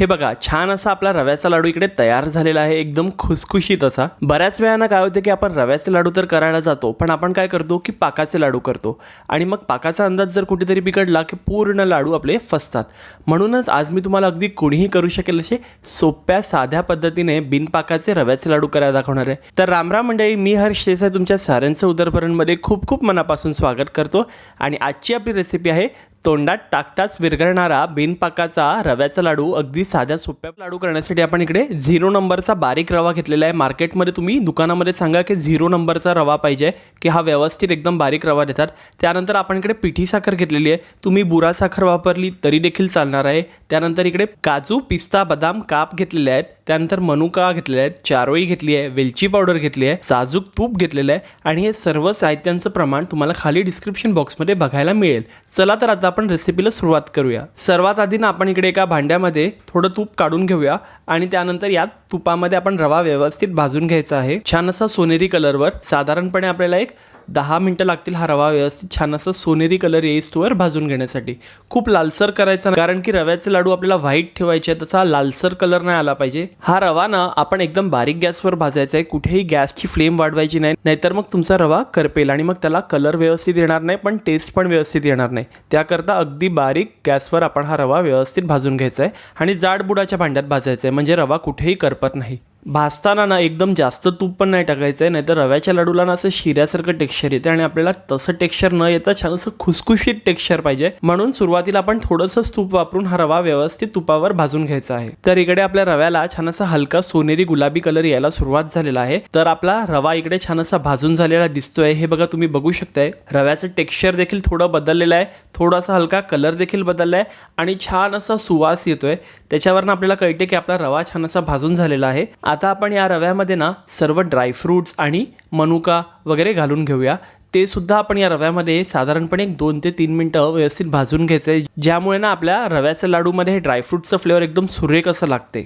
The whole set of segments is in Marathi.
हे बघा छान असा आपला रव्याचा लाडू इकडे तयार झालेला आहे एकदम खुसखुशीत असा. बऱ्याच वेळानं काय होतं की आपण रव्याचे लाडू तर करायला जातो पण आपण काय करतो की पाकाचे लाडू करतो. आणि मग पाकाचा अंदाज जर कुठेतरी बिघडला की पूर्ण लाडू आपले फसतात. म्हणूनच आज मी तुम्हाला अगदी कुणीही करू शकेल असे सोप्या साध्या पद्धतीने बिनपाकाचे रव्याचे लाडू करायला दाखवणार आहे. तर रामराम मंडळी मी हर्ष देसाई तुमच्या साऱ्यांचं उदरभरणमध्ये खूप खूप मनापासून स्वागत करतो. आणि आजची आपली रेसिपी आहे तोंडात टाकताच विरघळणारा बिनपाकाचा रव्याचा लाडू अगदी साध्या सोप्या लाडू करण्यासाठी आपण इकडे झिरो नंबरचा बारीक रवा घेतलेला आहे. मार्केटमध्ये तुम्ही दुकानामध्ये सांगा की झिरो नंबरचा रवा पाहिजे की हा व्यवस्थित एकदम बारीक रवा देतात. त्यानंतर आपण इकडे पिठी साखर घेतलेली आहे. तुम्ही बुरा साखर वापरली तरी देखील चालणार आहे. त्यानंतर इकडे काजू पिस्ता बदाम काप घेतलेले आहेत. त्यानंतर मनुका घेतलेले आहेत. चारोळी घेतली आहे. वेलची पावडर घेतली आहे. साजूक तूप घेतलेलं आहे. आणि हे सर्व साहित्यांचं प्रमाण तुम्हाला खाली डिस्क्रिप्शन बॉक्समध्ये बघायला मिळेल. चला तर आता आपण रेसिपीला सुरुवात करूया. सर्वात आधी ना आपण इकडे एका भांड्यामध्ये थोडं तूप काढून घेऊया आणि त्यानंतर यात तुपामध्ये आपण रवा व्यवस्थित भाजून घ्यायचा आहे. छान असा सोनेरी कलरवर साधारणपणे आपल्याला एक दहा मिनटं लागतील हा रवा व्यवस्थित छान असा सोनेरी कलर येईस्तोवर भाजून घेण्यासाठी. खूप लालसर करायचा कारण की रव्याचे लाडू आपल्याला व्हाईट ठेवायचे तसा लालसर कलर नाही आला पाहिजे. हा रवा ना आपण एकदम बारीक गॅसवर भाजायचा आहे कुठेही गॅसची फ्लेम वाढवायची नाही नाहीतर मग तुमचा रवा करपेल आणि मग त्याला कलर व्यवस्थित येणार नाही पण टेस्ट पण व्यवस्थित येणार नाही. त्याकरता अगदी बारीक गॅसवर आपण हा रवा व्यवस्थित भाजून घ्यायचा आहे आणि जाड बुडाच्या भांड्यात भाजायचा आहे म्हणजे रवा कुठेही करपत नाही. भाजताना ना एकदम जास्त तूप पण नाही टाकायचं आहे नाहीतर रव्याच्या लाडूला ना असं शिऱ्यासारखं टेक्स्चर येते आणि आपल्याला तसं टेक्स्चर न येता छान असं खुसखुशीत टेक्स्चर पाहिजे. म्हणून सुरुवातीला आपण थोडंसं तूप वापरून हा रवा व्यवस्थित तुपावर भाजून घ्यायचा आहे. तर इकडे आपल्या रव्याला छान असा हलका सोनेरी गुलाबी कलर यायला सुरुवात झालेला आहे. तर आपला रवा इकडे छान असा भाजून झालेला दिसतोय. हे बघा तुम्ही बघू शकताय. रव्याचं टेक्स्चर देखील थोडं बदललेलं आहे. थोडासा हलका कलर देखील बदलला आहे आणि छान असा सुवास येतोय. त्याच्यावरनं आपल्याला कळते की आपला रवा छान असा भाजून झालेला आहे. आता आपण या रव्यामध्ये ना सर्व ड्रायफ्रूट्स आणि मनुका वगैरे घालून घेऊया. ते सुद्धा आपण या रव्यामध्ये साधारणपणे एक दोन ते तीन मिनटं व्यवस्थित भाजून घ्यायचं आहे ज्यामुळे ना आपल्या रव्याच्या लाडूमध्ये हे ड्रायफ्रूटचं फ्लेवर एकदम सुरेख असं लागते.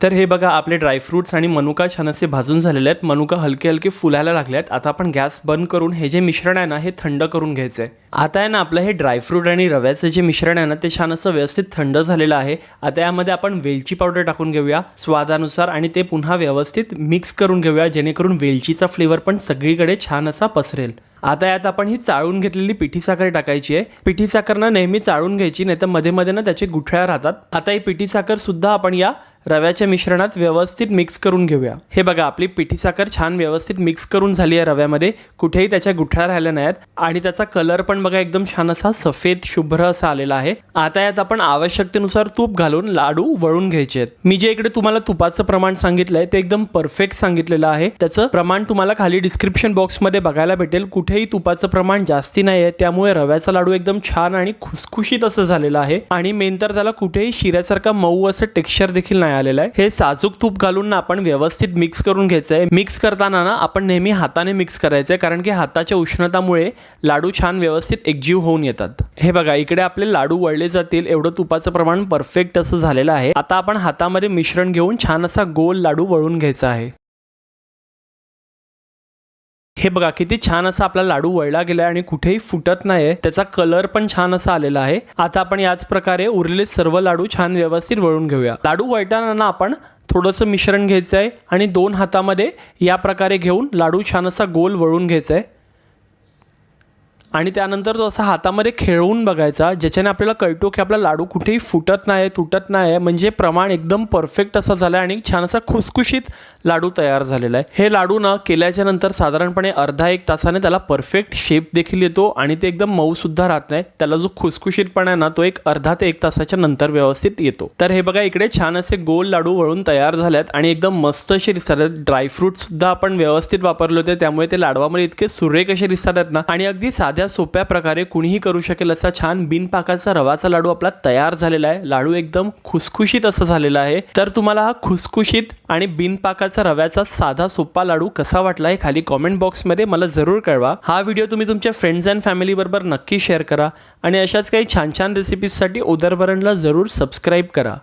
तर हे बघा आपले ड्रायफ्रूट्स आणि मनुका छान असे भाजून झालेले आहेत. मनुका हलके हलके फुलायला लागले आहेत आता आपण गॅस बंद करून हे जे मिश्रण आहे ना हे थंड करून घ्यायचं आहे आता आहे ना आपलं हे ड्रायफ्रूट आणि रव्याचं जे मिश्रण आहे ना ते छान असं व्यवस्थित थंड झालेलं आहे. आता यामध्ये आपण वेलची पावडर टाकून घेऊया. स्वादानुसार आणि ते पुन्हा व्यवस्थित मिक्स करून घेऊया जेणेकरून वेलचीचा फ्लेवर पण सगळीकडे छान असा पसरेल. आता यात आपण ही चाळून घेतलेली पिठी साखर टाकायची आहे. पिठी साखर ना नेहमी चाळून घ्यायची नाही तर मध्ये मध्ये ना त्याचे गुठळ्या राहतात. आता ही पिठी साखर सुद्धा आपण या रव्याच्या मिश्रणात व्यवस्थित मिक्स करून घेऊया. हे बघा आपली पिठी साखर छान व्यवस्थित मिक्स करून झाली आहे रव्यामध्ये. कुठेही त्याच्या गुठळ्या राहिल्या नाहीत. आणि त्याचा कलर पण बघा एकदम छान असा सफेद शुभ्र असा आलेला आहे. आता यात आपण आवश्यकतेनुसार तूप घालून लाडू वळून घ्यायचे आहेत. मी जे इकडे तुम्हाला तुपाचं प्रमाण सांगितलंय ते एकदम परफेक्ट सांगितलेलं आहे. त्याचं प्रमाण तुम्हाला खाली डिस्क्रिप्शन बॉक्समध्ये बघायला भेटेल. कुठेही तुपाचं प्रमाण जास्ती नाही आहे त्यामुळे रव्याचा लाडू एकदम छान आणि खुसखुशीत असं झालेलं आहे. आणि मेन तर त्याला कुठेही शिऱ्यासारखा मऊ असं टेक्स्चर देखील नाही आलेलं आहे? हे साजूक तूप घालून ना आपण व्यवस्थित मिक्स करून घ्यायचं आहे मिक्स करताना ना आपण नेहमी हाताने मिक्स करायचं आहे कारण की हाताच्या उष्णतामुळे लाडू छान व्यवस्थित एकजीव होऊन येतात. हे बघा इकडे आपले लाडू वळले जातील. एवढं तुपाचं प्रमाण परफेक्ट असं झालेलं आहे. आता आपण हातामध्ये मिश्रण घेऊन छान असा गोल लाडू वळून घ्यायचा आहे. हे बघा किती छान असा आपला लाडू वळला गेला आणि कुठेही फुटत नाही त्याचा कलर पण छान असा आलेला आहे. आता आपण याच प्रकारे उरलेले सर्व लाडू छान व्यवस्थित वळून घेऊया. लाडू वळताना ना आपण थोडंसं मिश्रण घ्यायचं आहे आणि दोन हातामध्ये या प्रकारे घेऊन लाडू छान असा गोल वळून घ्यायचा आहे आणि त्यानंतर तो असा हातामध्ये खेळवून बघायचा ज्याच्याने आपल्याला कळतो की आपला लाडू कुठेही फुटत नाही तुटत नाही म्हणजे प्रमाण एकदम परफेक्ट असा झालं आहे आणि छान असा खुसखुशीत लाडू तयार झालेला आहे. हे लाडू ना केल्याच्यानंतर साधारणपणे अर्धा एक तासाने त्याला परफेक्ट शेप देखील येतो आणि ते एकदम मऊसुद्धा राहत नाही. त्याला जो खुसखुशीतपणा आहे ना तो एक अर्धा ते एक तासाच्या नंतर व्यवस्थित येतो. तर हे बघा इकडे छान असे गोल लाडू वळून तयार झाल्यात आणि एकदम मस्त असे दिसतात ड्रायफ्रूट सुद्धा आपण व्यवस्थित वापरले होते त्यामुळे ते लाडवामध्ये इतके सुरेख असे दिसतात आहेत ना आणि अगदी साध्या सोप्या प्रकारे कुणीही करू शकेल असा छान बिनपाकाचा रवाचा लाडू आपला तयार झालेला आहे. लाडू एकदम खुसखुशीत असं झालेला आहे. तर तुम्हाला हा खुसखुशीत आणि बिनपाकाचा रव्याचा साधा सोपा लाडू कसा वाटला आहे खाली कॉमेंट बॉक्समध्ये मला जरूर कळवा. हा व्हिडिओ तुम्ही तुमच्या फ्रेंड्स अँड फॅमिली बरोबर नक्की शेअर करा आणि अशाच काही छान छान रेसिपीजसाठी उदरभरणला जरूर सबस्क्राईब करा.